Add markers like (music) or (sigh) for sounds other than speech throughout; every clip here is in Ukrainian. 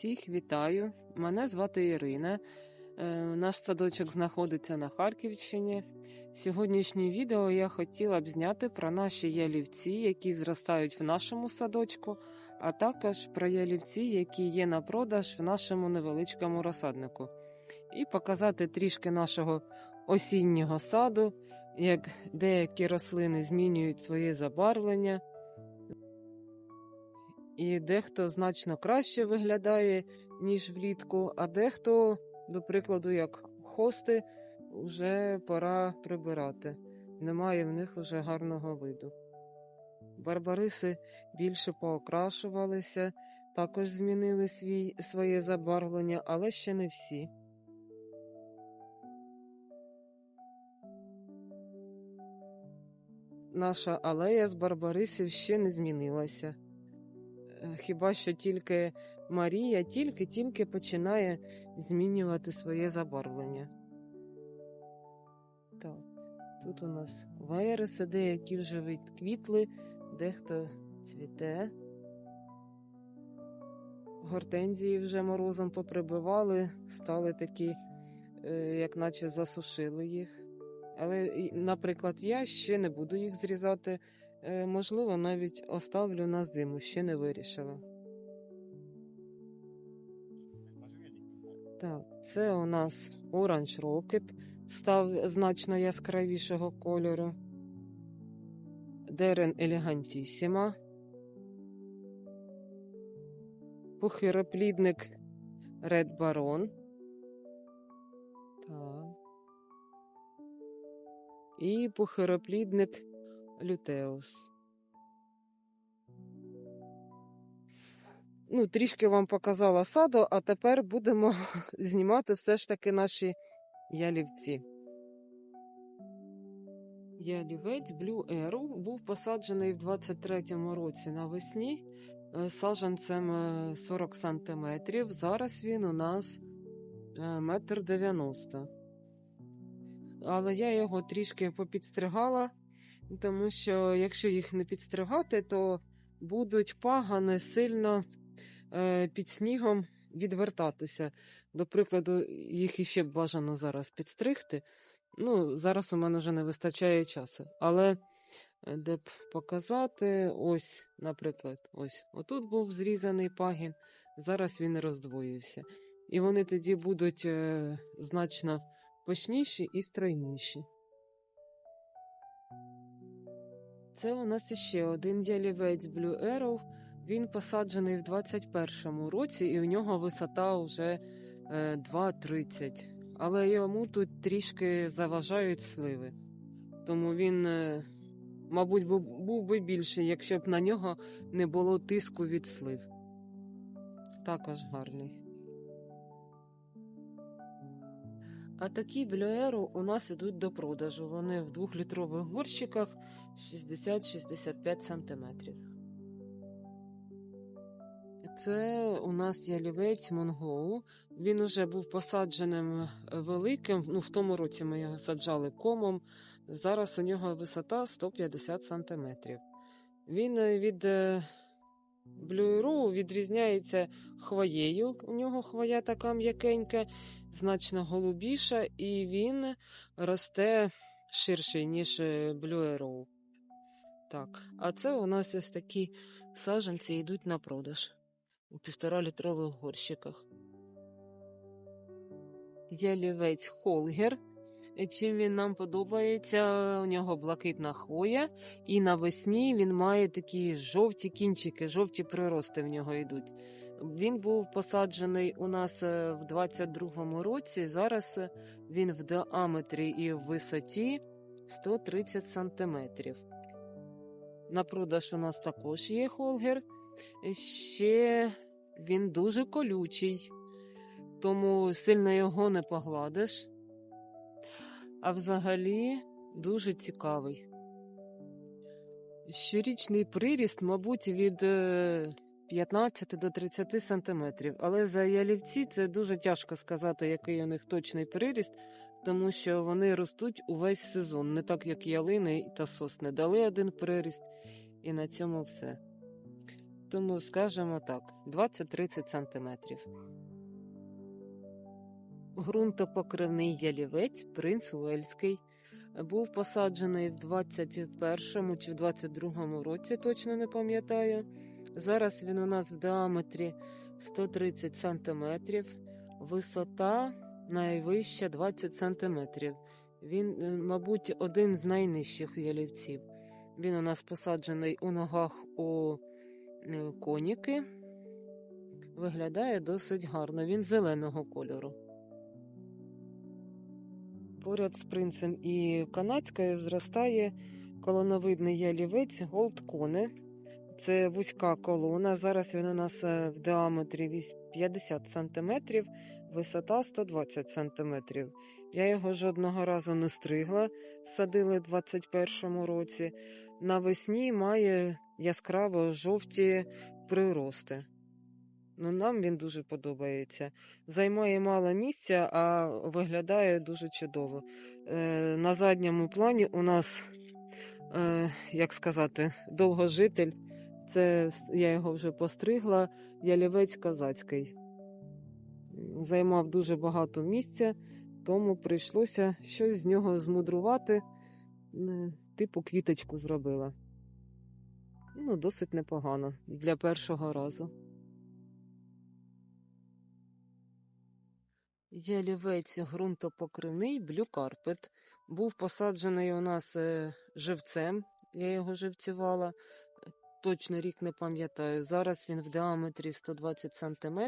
Всіх вітаю! Мене звати Ірина. Е, Наш садочок знаходиться на Харківщині. Сьогоднішнє відео я хотіла б зняти про наші ялівці, які зростають в нашому садочку, а також про ялівці, які є на продаж в нашому невеличкому розсаднику. І показати трішки нашого осіннього саду, як деякі рослини змінюють своє забарвлення. І дехто значно краще виглядає, ніж влітку, а дехто, до прикладу, як хости, вже пора прибирати. Немає в них уже гарного виду. Барбариси більше поокрашувалися, також змінили свій, своє забарвлення, але ще не всі. Наша алея з барбарисів ще не змінилася. Е, Хіба що тільки Марія тільки-тільки починає змінювати своє забарвлення. Так, тут у нас вейриси, деякі вже відквітли, дехто цвіте. Гортензії вже морозом поприбивали, стали такі, е, як наче засушили їх. Але, наприклад, я ще не буду їх зрізати. Е, Можливо, навіть оставлю на зиму, ще не вирішила. Так, це у нас Orange Rocket, став значно яскравішого кольору. Дерен Елегантісіма. Пухироплідник Red Baron. Так. І пухироплідник Лютеус. Ну, трішки вам показала саду, а тепер будемо (laughs) знімати все ж таки наші ялівці. Ялівець Blue Arrow був посаджений в 23-му році навесні е, саджанцем е, 40 см. Зараз він у нас е, метр 90 Але я його трішки попідстригала, тому що якщо їх не підстригати, то будуть пагани сильно е, під снігом відвертатися. До прикладу, їх іще б бажано зараз підстригти. Ну, зараз у мене вже не вистачає часу. Але е, де б показати, ось, наприклад, ось отут був зрізаний пагін, зараз він роздвоївся. І вони тоді будуть е, значно пишніші і стройніші. Це у нас іще один ялівець Blue Arrow. Він посаджений в 21-му році, і в нього висота вже е, 2,30. Але йому тут трішки заважають сливи. Тому він, е, мабуть, був би більший, якщо б на нього не було тиску від слив. Також гарний. А такі блюеру у нас ідуть до продажу. Вони в двохлітрових горщиках 60-65 сантиметрів. Це у нас ялівець Монглоу. Він уже був посадженим великим. Ну, в тому році ми його саджали комом. Зараз у нього висота 150 сантиметрів. Він е, від е, відрізняється хвоєю. У нього хвоя така м'якенька, значно голубіша, і він росте ширший, ніж блюероу. Так, а це у нас ось такі саджанці йдуть на продаж у півтора літрових горщиках. Ялівець Холгер. Чим він нам подобається, у нього блакитна хвоя, і навесні він має такі жовті кінчики, жовті прирости в нього йдуть. Він був посаджений у нас е, в 22-му році. Зараз е, він в діаметрі і в висоті 130 сантиметрів. На продаж у нас також є холгер. Ще він дуже колючий, тому сильно його не погладиш. А взагалі дуже цікавий. Щорічний приріст, мабуть, від е, 15 до 30 сантиметрів. Але за ялівці це дуже тяжко сказати, який у них точний приріст, тому що вони ростуть увесь сезон, не так як ялини та сосни. Дали один приріст, і на цьому все. тому скажемо так: 20-30 сантиметрів. Ґрунтопокривний ялівець принц Уельський був посаджений в 21-му чи в 22-му році, точно не пам'ятаю. Зараз він у нас в діаметрі 130 сантиметрів, висота найвища 20 сантиметрів. Він, е, мабуть, один з найнижчих ялівців. Він у нас посаджений у ногах у е, коніки. Виглядає досить гарно. Він зеленого кольору. Поряд з принцем і канадською зростає колоновидний ялівець Голд Коне. Це вузька колона. Зараз він у нас е, в діаметрі 50 см, висота 120 см. Я його жодного разу не стригла, садили в 21-му році. Навесні має яскраво жовті прирости. Ну, нам він дуже подобається. Займає мало місця, а виглядає дуже чудово. Е, на задньому плані у нас, е, як сказати, довгожитель. Це я його вже постригла, ялівець козацький. Займав дуже багато місця, тому прийшлося щось з нього змудрувати, типу квіточку зробила. Ну, досить непогано для першого разу. Ялівець ґрунтопокривний Blue Carpet. Був посаджений у нас е, живцем. Я його живцювала. Точно рік не пам'ятаю. Зараз він в діаметрі 120 см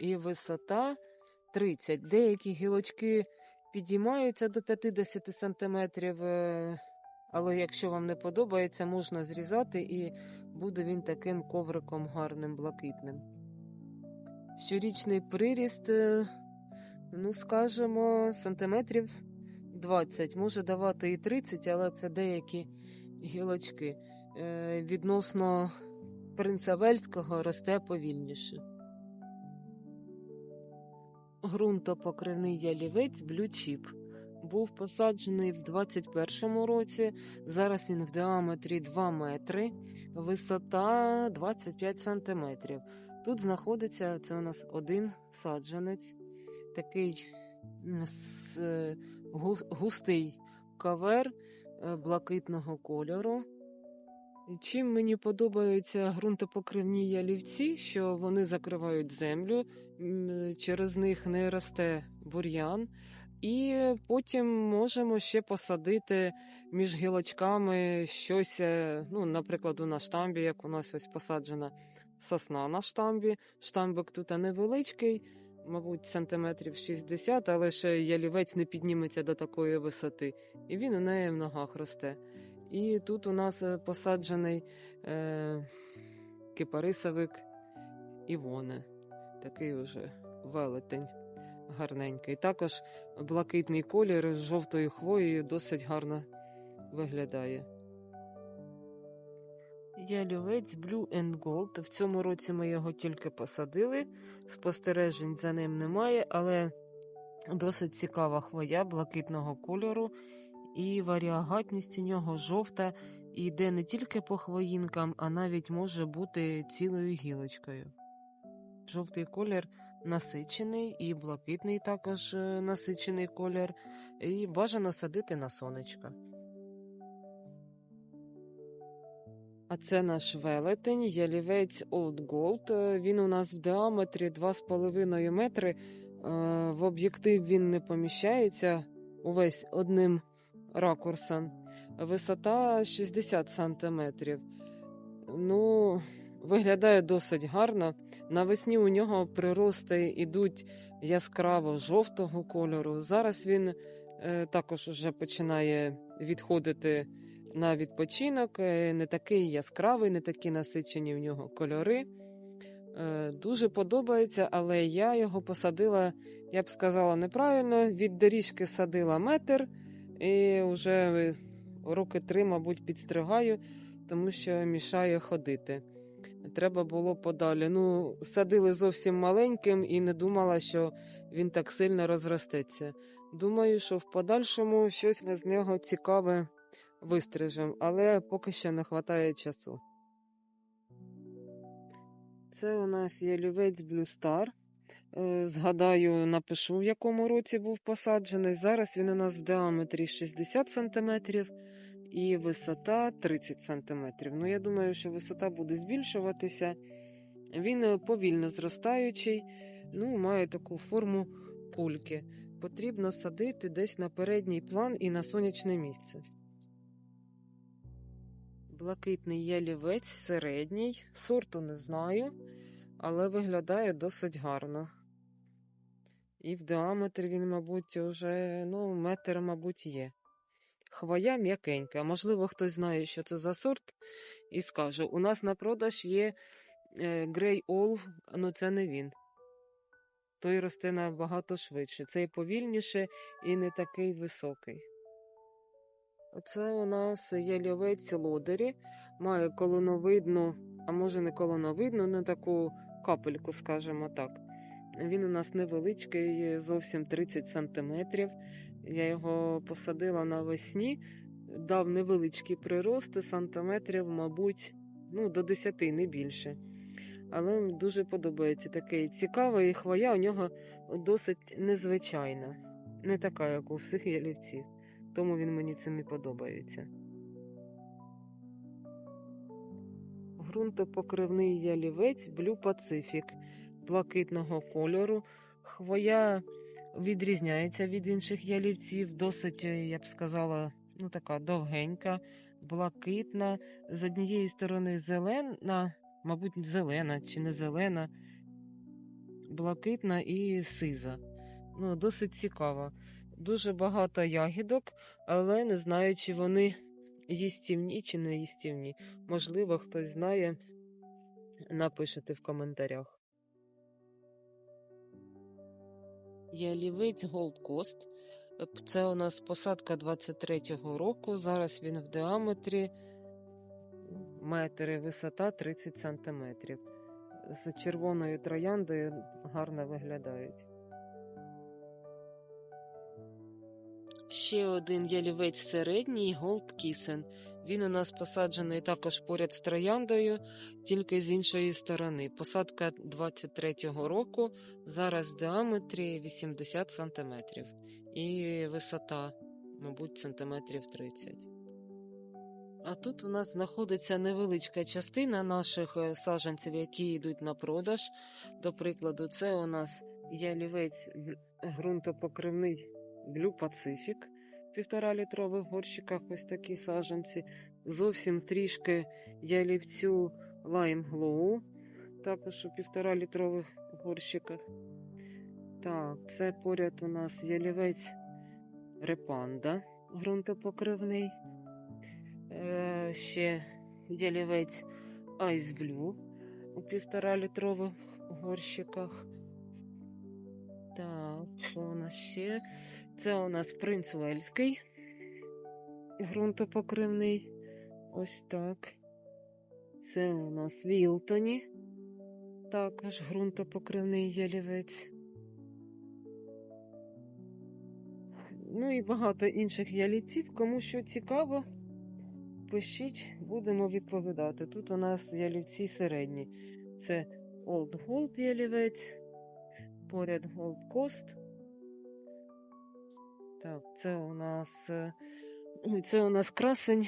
і висота 30. Деякі гілочки підіймаються до 50 см, е, але якщо вам не подобається, можна зрізати і буде він таким ковриком гарним, блакитним. Щорічний приріст, е, ну скажімо, сантиметрів 20, може давати і 30, але це деякі гілочки. Е, Відносно принца Вельського росте повільніше. Ґрунтопокривний ялівець блючіп. Був посаджений в 21-му році. Зараз він в діаметрі 2 метри, висота 25 сантиметрів. Тут знаходиться це у нас один саджанець, такий е, гус- густий кавер е, блакитного кольору. Чим мені подобаються ґрунтопокривні ялівці, що вони закривають землю, через них не росте бур'ян, і потім можемо ще посадити між гілочками щось, е, ну, наприклад, на штамбі, як у нас ось посаджена сосна на штамбі. Штамбик тут невеличкий, мабуть, сантиметрів 60, але ще ялівець не підніметься до такої висоти, і він у неї в ногах росте. І тут у нас е, посаджений е, кипарисовик Івоне. Такий уже велетень гарненький. Також блакитний колір з жовтою хвоєю досить гарно виглядає. Ялівець Blue and Gold. В цьому році ми його тільки посадили. Спостережень за ним немає, але досить цікава хвоя блакитного кольору і варіагатність у нього жовта йде не тільки по хвоїнкам, а навіть може бути цілою гілочкою. Жовтий колір насичений, і блакитний також е, насичений колір, і бажано садити на сонечко. А це наш велетень, ялівець Old Gold. Е, Він у нас в діаметрі 2,5 метри. Е, В об'єктив він не поміщається увесь одним ракурсом. Висота 60 сантиметрів. Ну, виглядає досить гарно. Навесні у нього прирости йдуть яскраво жовтого кольору. Зараз він е, також вже починає відходити на відпочинок. Е, Не такий яскравий, не такі насичені в нього кольори. Е, Дуже подобається, але я його посадила, я б сказала, неправильно. Від доріжки садила метр, і вже роки три, мабуть, підстригаю, тому що мішає ходити. Треба було подалі. Ну, садили зовсім маленьким і не думала, що він так сильно розростеться. Думаю, що в подальшому щось ми з нього цікаве вистрижемо, але поки що не вистачає часу. Це у нас ялівець Blue Star. Е, Згадаю, напишу, в якому році був посаджений. Зараз він у нас в діаметрі 60 см і висота 30 см. Ну, я думаю, що висота буде збільшуватися. Він е, повільно зростаючий, ну, має таку форму кульки. Потрібно садити десь на передній план і на сонячне місце. Блакитний ялівець середній, сорту не знаю, але виглядає досить гарно. І в діаметрі він, мабуть, уже ну, метр, мабуть, є. Хвоя м'якенька. Можливо, хтось знає, що це за сорт, і скаже: у нас на продаж є е, Grey All, ну це не він. Той росте набагато швидше. Цей повільніше і не такий високий. Оце у нас ялівець лодері. Має колоновидну, а може не колоновидну, не таку капельку, скажімо так. Він у нас невеличкий, зовсім 30 см. Я його посадила навесні, дав невеличкі прирости, сантиметрів, мабуть, ну, до 10, не більше. Але дуже подобається такий цікавий, хвоя у нього досить незвичайна. Не така, як у всіх ялівців. Тому він мені цим і подобається. Грунтопокривний ялівець Blue Pacific блакитного кольору. Хвоя відрізняється від інших ялівців, досить, я б сказала, ну така довгенька, блакитна. З однієї сторони зелена, мабуть, зелена чи не зелена, блакитна і сиза. Ну, Досить цікава. Дуже багато ягідок, але не знаю, чи вони їстівні чи не їстівні. Можливо, хтось знає, напишете в коментарях. Ялівець Gold Coast. Це у нас посадка 23-го року. Зараз він в діаметрі метри, висота 30 сантиметрів. З червоною трояндою гарно виглядають. Ще один ялівець середній Голд Кісен. Він у нас посаджений також поряд з трояндою, тільки з іншої сторони. Посадка 23-го року, зараз в діаметрі 80 см. І висота, мабуть, сантиметрів 30. А тут у нас знаходиться невеличка частина наших е, саджанців, які йдуть на продаж. До прикладу, це у нас ялівець ґрунтопокривний Blue Pacific в півтора літрових горщиках ось такі саджанці. Зовсім трішки ялівцю Lime Glow, також у півтора літрових горщиках. Так, це поряд у нас ялівець Репанда ґрунтопокривний. Е, Ще ялівець Blue у півтора літрових горщиках. Так, що у нас ще? Це у нас принц Уельський, ґрунтопокривний. Ось так. Це у нас Вілтоні, також ґрунтопокривний ялівець. Ну і багато інших ялівців. Кому що цікаво, пишіть, будемо відповідати. Тут у нас ялівці середні. Це Old Gold ялівець, поряд Gold Coast. Так, це у нас е, це у нас красень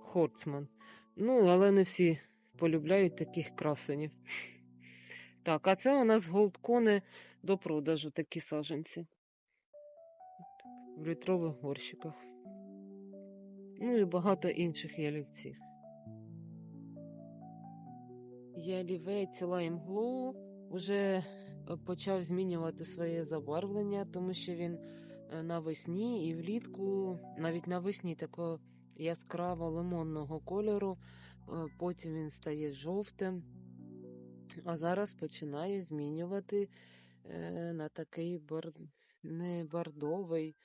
Хорцман. Ну, але не всі полюбляють таких красенів. Так, а це у нас голдкони до продажу такі саженці. В літрових горщиках. Ну і багато інших ялівців. Ялівець Lime вже почав змінювати своє забарвлення, тому що він Е, навесні і влітку, навіть навесні такого яскраво лимонного кольору, е, потім він стає жовтим, а зараз починає змінювати е, на такий бар... не бордовий,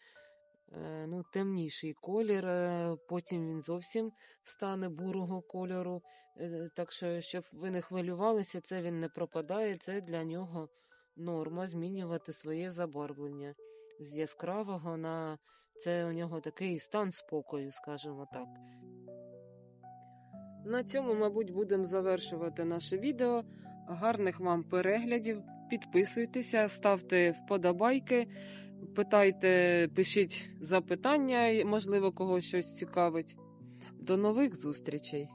ну, темніший колір, потім він зовсім стане бурого кольору. Так що, щоб ви не хвилювалися, це він не пропадає, це для нього норма змінювати своє забарвлення з яскравого на це у нього такий стан спокою, скажімо так. На цьому, мабуть, будемо завершувати наше відео. Гарних вам переглядів. Підписуйтеся, ставте вподобайки, питайте, пишіть запитання, можливо, когось щось цікавить. До нових зустрічей!